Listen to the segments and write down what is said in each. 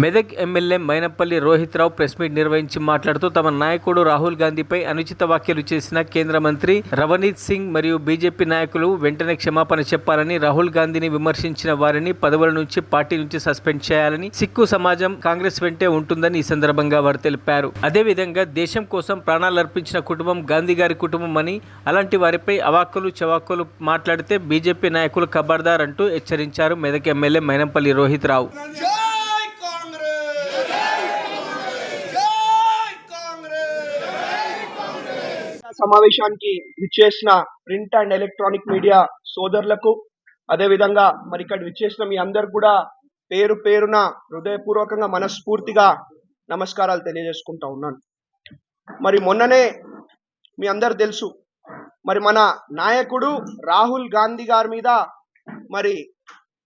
Medak MLA Mynampally Rohit Rao press meet నిర్వహించి మాట్లాడుతూ తమ నాయకుడు రాహుల్ గాంధీపై అనుచిత వ్యాఖ్యలు చేసిన కేంద్ర మంత్రి రవనీత్ సింగ్ మరియు బీజేపీ నాయకులు వెంటనే క్షమాపణ చెప్పాలని రాహుల్ గాంధీని విమర్శించిన వారిని పదవుల నుంచి పార్టీ నుంచి సస్పెండ్ చేయాలని సిక్కు సమాజం కాంగ్రెస్ వెంటే ఉంటుందని ఈ సందర్భంగా వారు తెలిపారు. అదేవిధంగా దేశం కోసం ప్రాణాలర్పించిన కుటుంబం గాంధీ గారి కుటుంబం అని అలాంటి వారిపై అవాక్కులు చవాక్కులు మాట్లాడితే బీజేపీ నాయకులు కబర్దార్ అంటూ హెచ్చరించారు మెదక్ ఎమ్మెల్యే మైనంపల్లి రోహిత్ రావు జై కాంగ్రెస్ జై కాంగ్రెస్ సమావేశానికి విచ్చేసిన ప్రింట్ అండ్ ఎలక్ట్రానిక్ మీడియా సోదరులకు అదేవిధంగా మరి ఇక్కడ విచ్చేసిన మీ అందరు కూడా పేరు పేరున హృదయపూర్వకంగా మనస్ఫూర్తిగా నమస్కారాలు తెలియజేసుకుంటా ఉన్నాను. మరి మొన్ననే మీ అందరు తెలుసు మరి మన నాయకుడు రాహుల్ గాంధీ గారి మీద మరి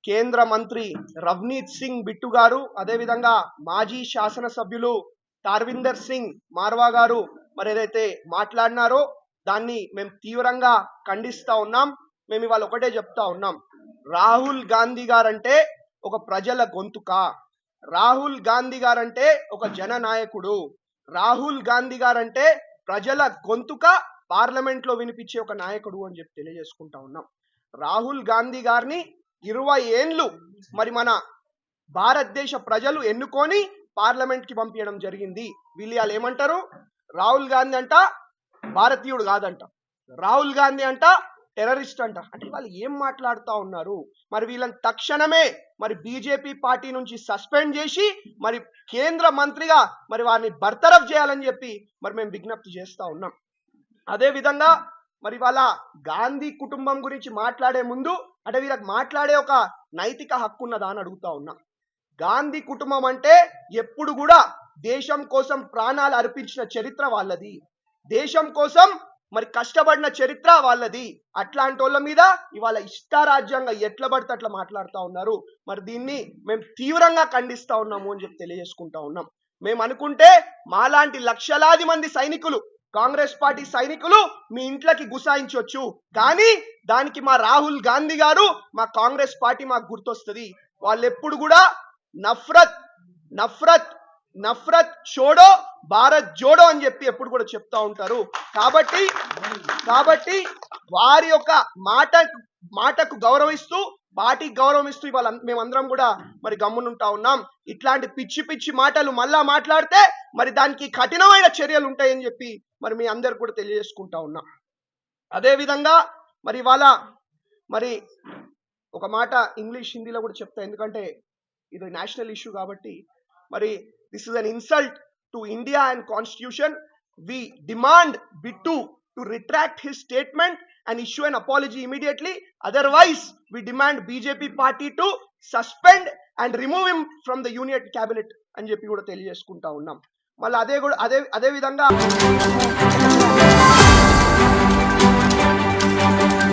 కేంద్ర మంత్రి రవ్నీత్ సింగ్ బిట్టు గారు అదేవిధంగా మాజీ శాసనసభ్యులు తార్విందర్ సింగ్ మార్వా గారు మరి ఏదైతే మాట్లాడినారో దాన్ని మేము తీవ్రంగా ఖండిస్తా ఉన్నాం. మేము ఇవాళ ఒకటే చెప్తా ఉన్నాం. రాహుల్ గాంధీ గారంటే ఒక ప్రజల గొంతుక? రాహుల్ గాంధీ గారంటే ఒక జననాయకుడు. రాహుల్ గాంధీ గారంటే ప్రజల గొంతుక పార్లమెంట్లో వినిపించే ఒక నాయకుడు అని చెప్పి తెలియజేసుకుంటా ఉన్నాం. రాహుల్ గాంధీ గారిని ఇరవై ఏండ్లు మరి మన భారతదేశ ప్రజలు ఎన్నుకొని పార్లమెంట్కి పంపించడం జరిగింది. వీళ్ళు వాళ్ళు ఏమంటారు? రాహుల్ గాంధీ అంట భారతీయుడు కాదంట. రాహుల్ గాంధీ అంట టెర్రరిస్ట్ అంట. అంటే వాళ్ళు ఏం మాట్లాడుతా ఉన్నారు? మరి వీళ్ళని తక్షణమే మరి బీజేపీ పార్టీ నుంచి సస్పెండ్ చేసి మరి కేంద్ర మంత్రిగా మరి వారిని బర్తరఫ్ చేయాలని చెప్పి మరి మేము విజ్ఞప్తి చేస్తా ఉన్నాం. అదే విధంగా మరి వాళ్ళ గాంధీ కుటుంబం గురించి మాట్లాడే ముందు అంటే వీళ్ళకి మాట్లాడే ఒక నైతిక హక్కు ఉన్నదా అని అడుగుతా ఉన్నా. గాంధీ కుటుంబం అంటే ఎప్పుడు కూడా దేశం కోసం ప్రాణాలు అర్పించిన చరిత్ర వాళ్ళది. దేశం కోసం మరి కష్టపడిన చరిత్ర వాళ్ళది. అట్లాంటి వాళ్ళ మీద ఇవాళ ఇష్టారాజ్యంగా ఎట్ల పడితే అట్లా మాట్లాడుతూ ఉన్నారు. మరి దీన్ని మేము తీవ్రంగా ఖండిస్తూ ఉన్నాము అని చెప్పి తెలియజేసుకుంటా ఉన్నాం. మేము అనుకుంటే మాలాంటి లక్షలాది మంది సైనికులు కాంగ్రెస్ పార్టీ సైనికులు మీ ఇంట్లోకి గుసాయించవచ్చు కానీ దానికి మా రాహుల్ గాంధీ గారు మా కాంగ్రెస్ పార్టీ మాకు గుర్తొస్తుంది. వాళ్ళు ఎప్పుడు కూడా నఫ్రత్ నఫ్రత్ నఫ్రత్ చోడో భారత్ జోడో అని చెప్పి ఎప్పుడు కూడా చెప్తా ఉంటారు. కాబట్టి కాబట్టి వారి యొక్క మాట మాటకు గౌరవిస్తూ వాటికి గౌరవిస్తూ ఇవాళ మేమందరం కూడా మరి గమ్మునుంటా ఉన్నాం. ఇట్లాంటి పిచ్చి పిచ్చి మాటలు మళ్ళా మాట్లాడితే మరి దానికి కఠినమైన చర్యలు ఉంటాయని చెప్పి మరి మీ అందరు కూడా తెలియజేసుకుంటా ఉన్నాం. అదే విధంగా మరి ఇవాళ మరి ఒక మాట ఇంగ్లీష్ హిందీలో కూడా చెప్తా ఎందుకంటే ఇది నేషనల్ ఇష్యూ కాబట్టి మరి this is an insult to India and constitution we demand Bittu to retract his statement and issue and apology immediately otherwise we demand BJP party to suspend and remove him from the union cabinet అని చెప్పి కూడా తెలియజేసుకుంటా ఉన్నాం. మళ్ళీ అదే కూడా అదే అదే విధంగా